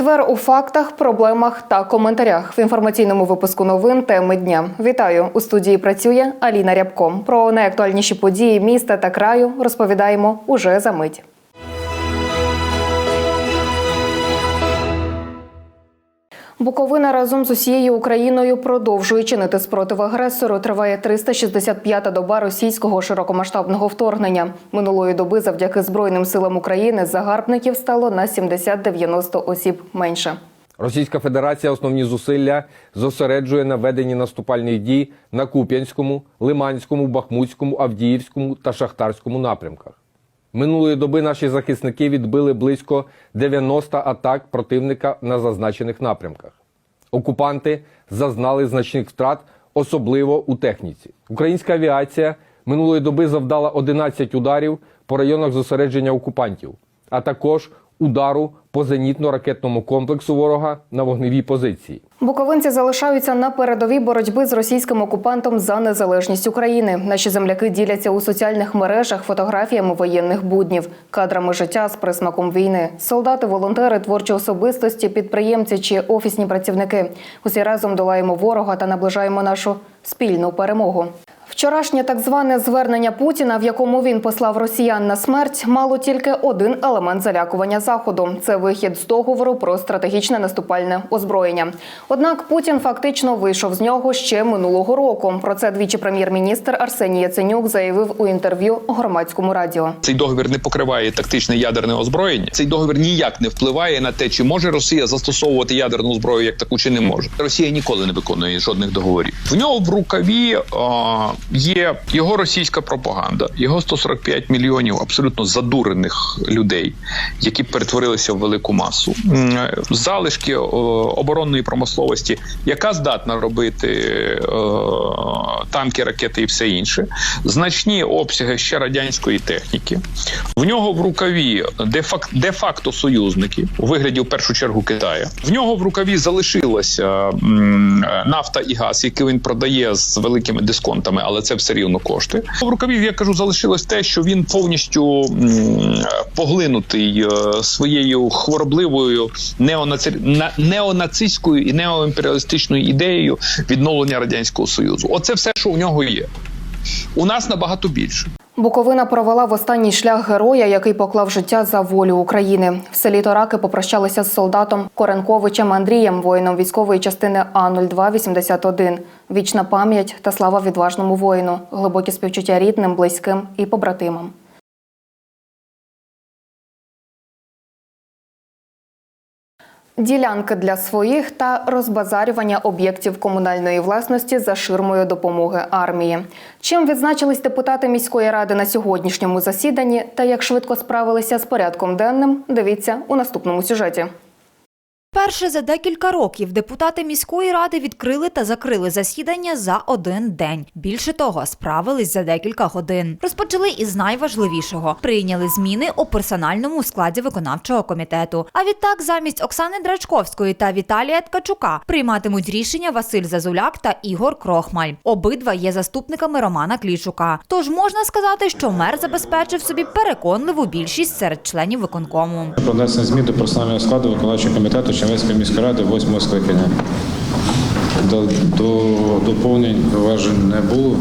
Четвер у фактах, проблемах та коментарях в інформаційному випуску новин теми дня. Вітаю у студії. Працює Аліна Рябко. Про найактуальніші події міста та краю розповідаємо уже за мить. Буковина разом з усією Україною продовжує чинити спротив агресору. Триває 365-та доба російського широкомасштабного вторгнення. Минулої доби, завдяки Збройним силам України, загарбників стало на 70-90 осіб менше. Російська Федерація основні зусилля зосереджує на веденні наступальних дій на Куп'янському, Лиманському, Бахмутському, Авдіївському та Шахтарському напрямках. Минулої доби наші захисники відбили близько 90 атак противника на зазначених напрямках. Окупанти зазнали значних втрат, особливо у техніці. Українська авіація минулої доби завдала 11 ударів по районах зосередження окупантів, а також удару по зенітно-ракетному комплексу ворога на вогневій позиції. Буковинці залишаються на передовій боротьби з російським окупантом за незалежність України. Наші земляки діляться у соціальних мережах фотографіями воєнних буднів, кадрами життя з присмаком війни. Солдати, волонтери, творчі особистості, підприємці чи офісні працівники. Усі разом долаємо ворога та наближаємо нашу спільну перемогу. Вчорашнє так зване звернення Путіна, в якому він послав росіян на смерть, мало тільки один елемент залякування заходу це вихід з договору про стратегічне наступальне озброєння. Однак Путін фактично вийшов з нього ще минулого року. Про це двічі прем'єр-міністр Арсеній Яценюк заявив у інтерв'ю громадському радіо. Цей договір не покриває тактичне ядерне озброєння. Цей договір ніяк не впливає на те, чи може Росія застосовувати ядерну зброю як таку, чи не може. Росія ніколи не виконує жодних договорів. В нього в рукаві а, є його російська пропаганда, його 145 мільйонів абсолютно задурених людей, які перетворилися в велику масу. Залишки оборонної промисловості, яка здатна робити е, танки, ракети і все інше, значні обсяги ще радянської техніки. В нього в рукаві де-факт, де-факто союзники у вигляді в першу чергу Китаю. В нього в рукаві залишилася нафта і газ, який він продає з великими дисконтами, але це все рівно коштує. В рукаві я кажу, залишилось те, що він повністю поглинутий е, своєю хворобливою неонаці... неонацистською і неоімперіалістичною ідеєю відновлення радянського союзу. Оце все, що у нього є. У нас набагато більше. Буковина провела в останній шлях героя, який поклав життя за волю України. В селі Тораки попрощалися з солдатом Коренковичем Андрієм, воїном військової частини А 0281 Вічна пам'ять та слава відважному воїну, глибокі співчуття рідним, близьким і побратимам. Ділянки для своїх та розбазарювання об'єктів комунальної власності за ширмою допомоги армії. Чим відзначились депутати міської ради на сьогоднішньому засіданні та як швидко справилися з порядком денним, дивіться у наступному сюжеті. Перше за декілька років депутати міської ради відкрили та закрили засідання за один день. Більше того, справились за декілька годин. Розпочали із найважливішого: прийняли зміни у персональному складі виконавчого комітету. А відтак, замість Оксани Драчковської та Віталія Ткачука прийматимуть рішення Василь Зазуляк та Ігор Крохмаль. Обидва є заступниками Романа Клічука. Тож можна сказати, що мер забезпечив собі переконливу більшість серед членів виконкому. Про внесення змін до персонального складу виконавчого комітету Чернівецької міської ради 8 скликання. До, до доповнень вважень не було.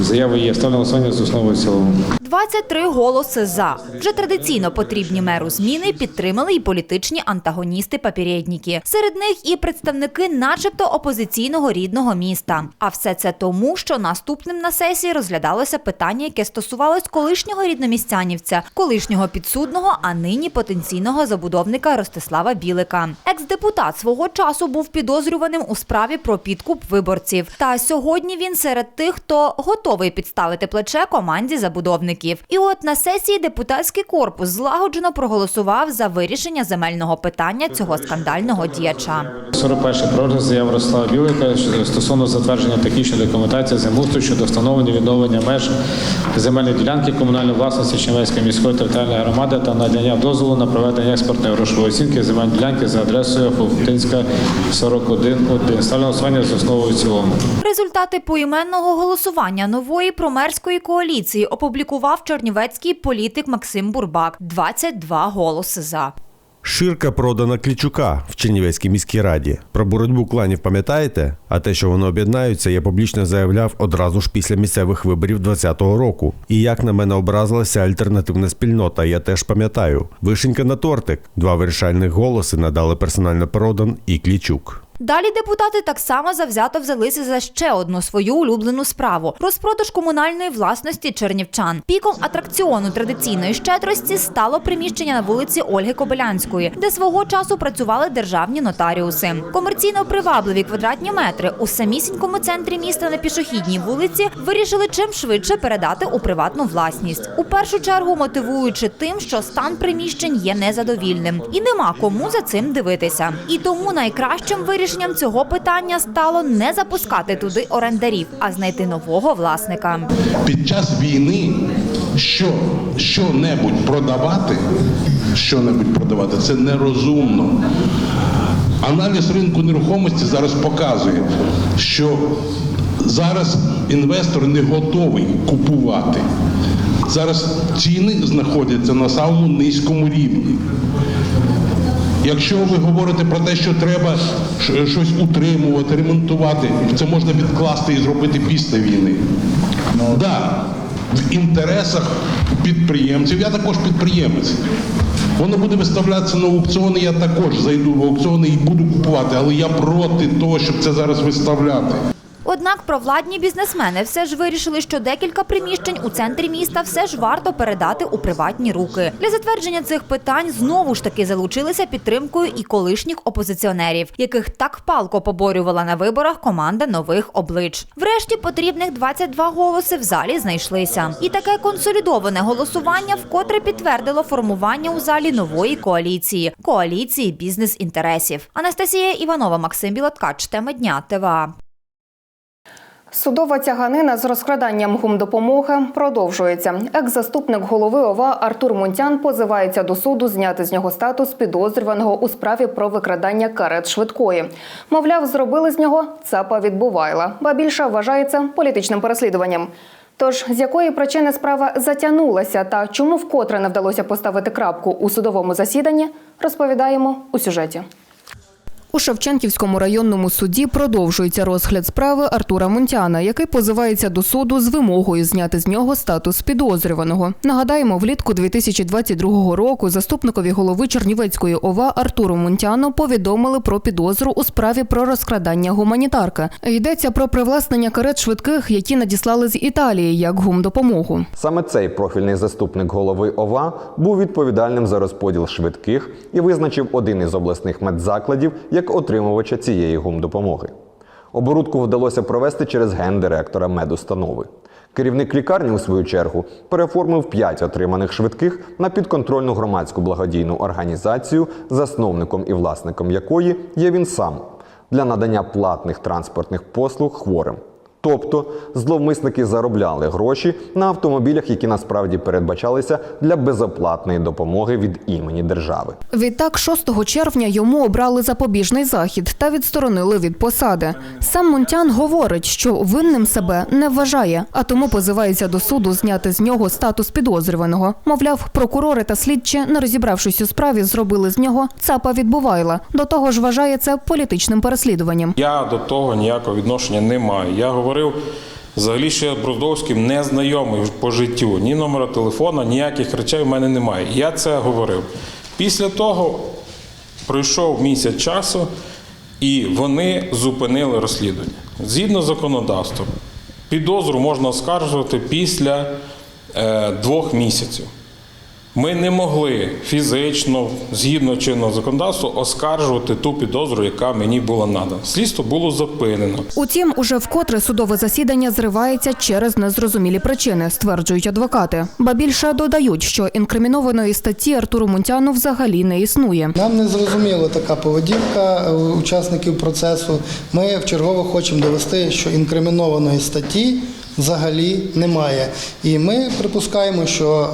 Заяви є. Ставлю голосування з основою цілому. 23 голоси за. Вже традиційно потрібні меру зміни підтримали і політичні антагоністи папірєдніки. Серед них і представники, начебто, опозиційного рідного міста. А все це тому, що наступним на сесії розглядалося питання, яке стосувалось колишнього рідномістянівця, колишнього підсудного, а нині потенційного забудовника Ростислава Білика. Екс-депутат свого часу був підозрюваним у справі про підкуп виборців. Та сьогодні він серед тих, хто готовий підставити плече команді забудовників. І от на сесії депутатський корпус злагоджено проголосував за вирішення земельного питання цього скандального діяча. 41. Про розгляд заяв Ростислава Білика стосовно затвердження технічної документації землеустрою щодо встановлення відновлення меж земельної ділянки комунальної власності Чернівецької міської територіальної громади та надання дозволу на проведення експортної грошової оцінки земельної ділянки за адресою Фовтинська 41.1. Ставлю голосування з основою в цілому. Результати поіменного голосування нової промерської коаліції опублікував чернівецький політик Максим Бурбак. 22 голоси за. Ширка продана Клічука в Чернівецькій міській раді. Про боротьбу кланів пам'ятаєте? А те, що вони об'єднаються, я публічно заявляв одразу ж після місцевих виборів 2020 року. І як на мене образилася альтернативна спільнота, я теж пам'ятаю. Вишенька на тортик. Два вирішальних голоси надали персонально Продан і Клічук. Далі депутати так само завзято взялися за ще одну свою улюблену справу розпродаж комунальної власності чернівчан. Піком атракціону традиційної щедрості стало приміщення на вулиці Ольги Кобилянської, де свого часу працювали державні нотаріуси. Комерційно привабливі квадратні метри у самісінькому центрі міста на пішохідній вулиці вирішили чим швидше передати у приватну власність. У першу чергу мотивуючи тим, що стан приміщень є незадовільним і нема кому за цим дивитися. І тому найкращим вирішенням цього питання стало не запускати туди орендарів, а знайти нового власника. під час війни що, що-небудь продавати, що-небудь продавати, це нерозумно. Аналіз ринку нерухомості зараз показує, що зараз інвестор не готовий купувати. Зараз ціни знаходяться на самому низькому рівні. Якщо ви говорите про те, що треба щось утримувати, ремонтувати, це можна відкласти і зробити після війни. Так, да, в інтересах підприємців, я також підприємець. Воно буде виставлятися на аукціони, я також зайду в аукціони і буду купувати, але я проти того, щоб це зараз виставляти. Однак провладні бізнесмени все ж вирішили, що декілька приміщень у центрі міста все ж варто передати у приватні руки. Для затвердження цих питань знову ж таки залучилися підтримкою і колишніх опозиціонерів, яких так палко поборювала на виборах команда нових облич. Врешті потрібних 22 голоси в залі знайшлися. І таке консолідоване голосування вкотре підтвердило формування у залі нової коаліції коаліції бізнес-інтересів. Анастасія Іванова, Максим Білоткач, тема дня ТВА. Судова тяганина з розкраданням гумдопомоги продовжується. Екс-заступник голови ОВА Артур Мунтян позивається до суду зняти з нього статус підозрюваного у справі про викрадання карет швидкої. Мовляв, зробили з нього ЦАПа відбувайла, ба більше вважається політичним переслідуванням. Тож з якої причини справа затягнулася та чому вкотре не вдалося поставити крапку у судовому засіданні, розповідаємо у сюжеті. У Шевченківському районному суді продовжується розгляд справи Артура Мунтяна, який позивається до суду з вимогою зняти з нього статус підозрюваного. Нагадаємо, влітку 2022 року заступникові голови Чернівецької ОВА Артуру Мунтяну повідомили про підозру у справі про розкрадання гуманітарки. Йдеться про привласнення карет швидких, які надіслали з Італії як гумдопомогу. Саме цей профільний заступник голови ОВА був відповідальним за розподіл швидких і визначив один із обласних медзакладів як отримувача цієї гумдопомоги. Оборудку вдалося провести через гендиректора медустанови. Керівник лікарні, у свою чергу, переформив п'ять отриманих швидких на підконтрольну громадську благодійну організацію, засновником і власником якої є він сам для надання платних транспортних послуг хворим. Тобто зловмисники заробляли гроші на автомобілях, які насправді передбачалися для безоплатної допомоги від імені держави. Відтак, 6 червня йому обрали запобіжний захід та відсторонили від посади. Сам Мунтян говорить, що винним себе не вважає, а тому позивається до суду зняти з нього статус підозрюваного. Мовляв, прокурори та слідчі, не розібравшись у справі, зробили з нього цапа відбувайла. До того ж, вважає це політичним переслідуванням. Я до того ніякого відношення не маю. Я говорив взагалі, що я з Броздовським не знайомий по життю. Ні номера телефона, ніяких речей в мене немає. Я це говорив. Після того пройшов місяць часу, і вони зупинили розслідування. Згідно з законодавством, підозру можна оскаржувати після е, двох місяців. Ми не могли фізично, згідно чинного законодавства, оскаржувати ту підозру, яка мені була надана. Слідство було зупинено. Утім, уже вкотре судове засідання зривається через незрозумілі причини, стверджують адвокати. Ба більше додають, що інкримінованої статті Артуру Мунтяну взагалі не існує. Нам не зрозуміла така поведінка е, учасників процесу. Ми вчергово хочемо довести, що інкримінованої статті взагалі немає. І ми припускаємо, що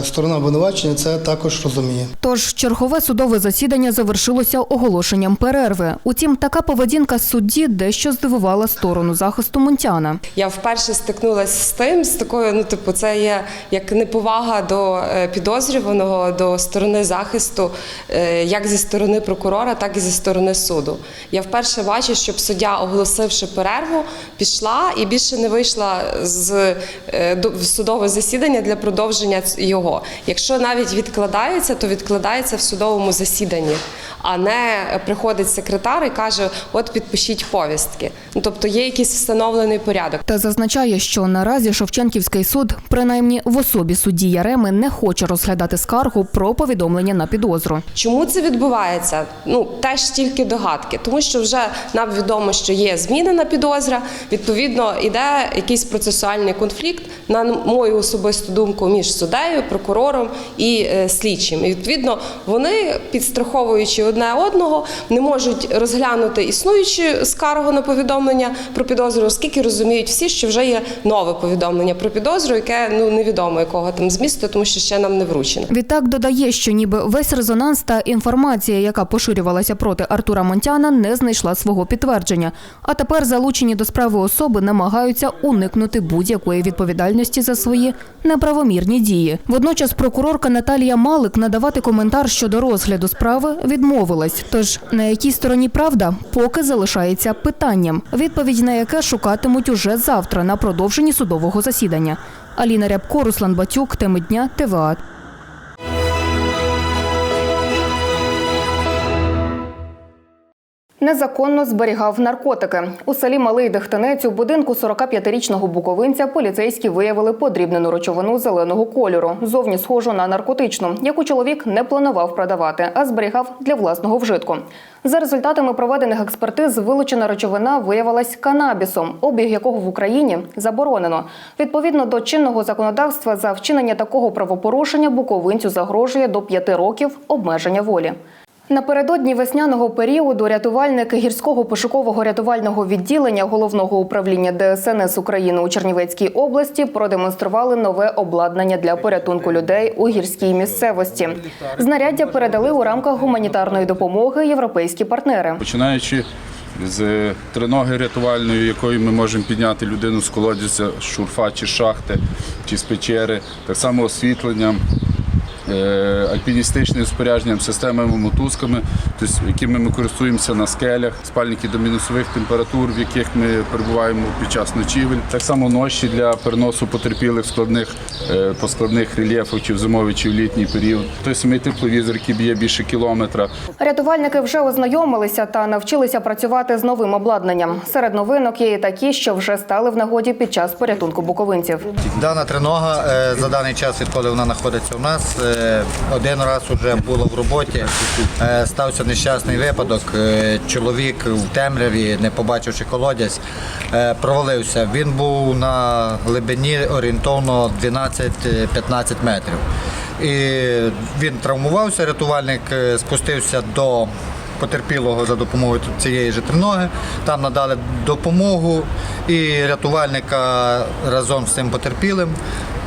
е, сторона обвинувачення це також розуміє. Тож чергове судове засідання завершилося оголошенням перерви. Утім, така поведінка судді дещо здивувала сторону захисту Мунтяна. Я вперше стикнулася з тим, з такою, ну типу, це є як неповага до е, підозрюваного, до сторони захисту, е, як зі сторони прокурора, так і зі сторони суду. Я вперше бачу, щоб суддя, оголосивши перерву, пішла і більше не вийшла з е, до- в судове засідання для продовження його. Якщо навіть відкладається, то відкладається в судовому засіданні, а не приходить секретар і каже: От підпишіть повістки. Ну тобто є якийсь встановлений порядок. Та зазначає, що наразі Шевченківський суд, принаймні в особі судді Яреми, не хоче розглядати скаргу про повідомлення на підозру. Чому це відбувається? Ну теж тільки догадки, тому що вже нам відомо, що є змінена підозра. Відповідно, іде якийсь процесуальний конфлікт, на мою особисту думку, між суддею, прокурором і е, слідчим. І відповідно вони, підстраховуючи одне одного, не можуть розглянути існуючу скаргу на повідомлення про підозру, оскільки розуміють всі, що вже є нове повідомлення про підозру, яке ну невідомо якого там змісту, тому що ще нам не вручено. Відтак додає, що ніби весь резонанс та інформація, яка поширювалася проти Артура Монтяна, не знайшла свого підтвердження. А тепер залучені до справи особи намагаються уникнути будь-якої відповідальності за свої неправомірні дії. Водночас прокурорка Наталія Малик надавати коментар щодо розгляду справи відмовилась. Тож на якій стороні правда поки залишається питанням, відповідь на яке шукатимуть уже завтра на продовженні судового засідання. Аліна Рябко, Руслан Батюк, теми дня ТВА. Незаконно зберігав наркотики. У селі Малий Дехтинець у будинку 45-річного буковинця поліцейські виявили подрібнену речовину зеленого кольору, зовні схожу на наркотичну, яку чоловік не планував продавати, а зберігав для власного вжитку. За результатами проведених експертиз, вилучена речовина виявилась канабісом, обіг якого в Україні заборонено. Відповідно до чинного законодавства, за вчинення такого правопорушення буковинцю загрожує до п'яти років обмеження волі. Напередодні весняного періоду рятувальники гірського пошукового рятувального відділення головного управління ДСНС України у Чернівецькій області продемонстрували нове обладнання для порятунку людей у гірській місцевості. Знаряддя передали у рамках гуманітарної допомоги європейські партнери. Починаючи з триноги рятувальної, якою ми можемо підняти людину з колодязя, шурфа чи шахти, чи з печери, так само освітленням, альпіністичним спорядженням, системами мотузками, тобто, якими ми користуємося на скелях, спальники до мінусових температур, в яких ми перебуваємо під час ночівель. Так само ноші для переносу потерпілих складних е, по складних рельєфах, чи в зимовий, чи в літній період. Той самий тепловізор, який б'є більше кілометра. Рятувальники вже ознайомилися та навчилися працювати з новим обладнанням. Серед новинок є і такі, що вже стали в нагоді під час порятунку буковинців. Дана тринога е, за даний час, відколи вона знаходиться у нас, е, один раз вже було в роботі. Е, Стався нещасний випадок. Е, Чоловік в темряві, не побачивши колодязь, е, провалився. Він був на глибині орієнтовно 12-15 метрів. І він травмувався, рятувальник е, спустився до потерпілого за допомогою цієї ж триноги. Там надали допомогу і рятувальника разом з цим потерпілим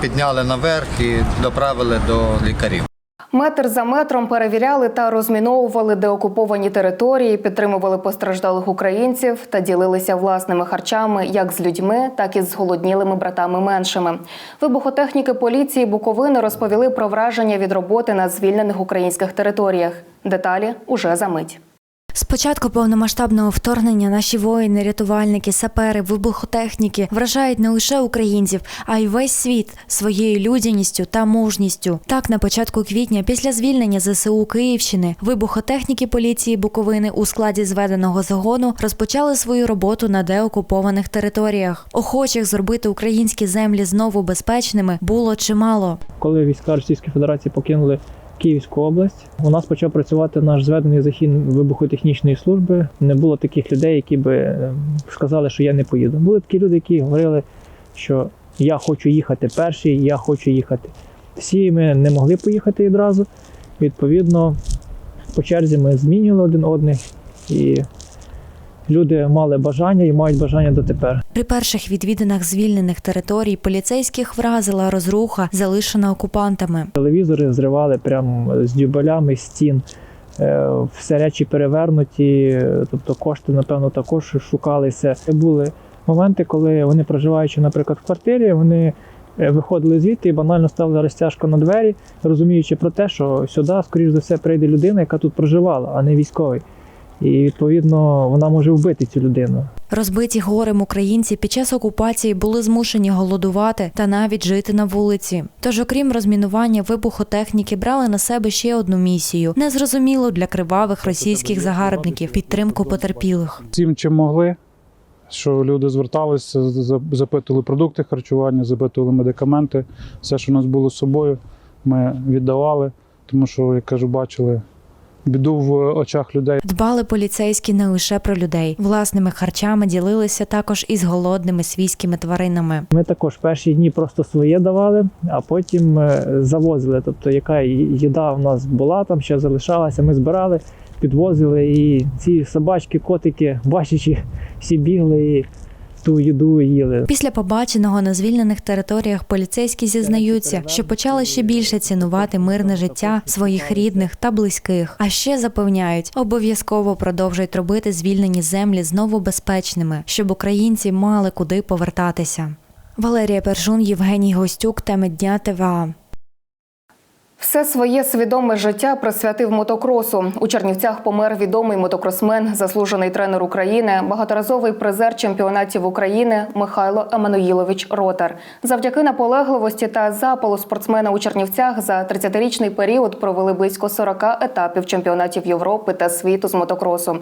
підняли наверх і доправили до лікарів. Метр за метром перевіряли та розміновували деокуповані території, підтримували постраждалих українців та ділилися власними харчами як з людьми, так і з зголоднілими братами меншими. Вибухотехніки поліції Буковини розповіли про враження від роботи на звільнених українських територіях. Деталі уже за мить. З початку повномасштабного вторгнення наші воїни, рятувальники, сапери, вибухотехніки вражають не лише українців, а й весь світ своєю людяністю та мужністю. Так, на початку квітня, після звільнення ЗСУ Київщини, вибухотехніки поліції Буковини у складі зведеного загону розпочали свою роботу на деокупованих територіях. Охочих зробити українські землі знову безпечними було чимало. Коли війська Російської Федерації покинули Київську область, у нас почав працювати наш зведений захід вибухотехнічної служби. Не було таких людей, які би е, сказали, що я не поїду. Були такі люди, які говорили, що я хочу їхати перший, я хочу їхати. Всі ми не могли поїхати відразу. Відповідно, по черзі ми змінювали один одних і люди мали бажання і мають бажання дотепер. При перших відвідинах звільнених територій поліцейських вразила розруха, залишена окупантами. Телевізори зривали прямо з дюбелями стін. Е, Все речі перевернуті, тобто кошти, напевно, також шукалися. Були моменти, коли вони, проживаючи, наприклад, в квартирі, вони е, виходили звідти і банально ставили розтяжку на двері, розуміючи про те, що сюди, скоріш за все, прийде людина, яка тут проживала, а не військовий. І відповідно вона може вбити цю людину. Розбиті горем українці під час окупації були змушені голодувати та навіть жити на вулиці. Тож, окрім розмінування вибухотехніки, брали на себе ще одну місію незрозуміло для кривавих російських загарбників підтримку потерпілих. всім, чим могли. Що люди зверталися, запитували продукти харчування, запитували медикаменти, все, що у нас було з собою, ми віддавали, тому що, як кажу, бачили біду в очах людей. Дбали поліцейські не лише про людей. Власними харчами ділилися також із голодними свійськими тваринами. Ми також перші дні просто своє давали, а потім е, завозили. Тобто, яка їда в нас була, там ще залишалася, ми збирали, підвозили. І ці собачки, котики, бачачи, всі бігли і ту їду їли. Після побаченого на звільнених територіях поліцейські зізнаються, що почали ще більше цінувати мирне життя своїх рідних та близьких. А ще запевняють, обов'язково продовжують робити звільнені землі знову безпечними, щоб українці мали куди повертатися. Валерія Пержун, Євгеній Гостюк, теми дня ТВА. Все своє свідоме життя присвятив мотокросу. У Чернівцях помер відомий мотокросмен, заслужений тренер України, багаторазовий призер чемпіонатів України Михайло Еммануїлович Ротар. Завдяки наполегливості та запалу спортсмена у Чернівцях за 30-річний період провели близько 40 етапів чемпіонатів Європи та світу з мотокросу.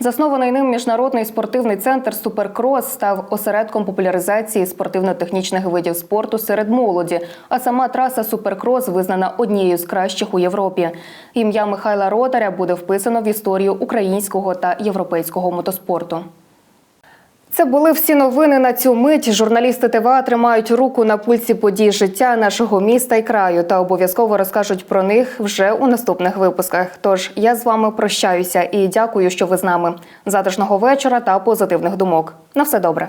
Заснований ним міжнародний спортивний центр Суперкрос став осередком популяризації спортивно-технічних видів спорту серед молоді. А сама траса Суперкрос визнана однією з кращих у Європі. Ім'я Михайла Ротаря буде вписано в історію українського та європейського мотоспорту. Це були всі новини на цю мить. Журналісти ТВА тримають руку на пульсі подій життя нашого міста і краю та обов'язково розкажуть про них вже у наступних випусках. Тож я з вами прощаюся і дякую, що ви з нами. Затишного вечора та позитивних думок. На все добре.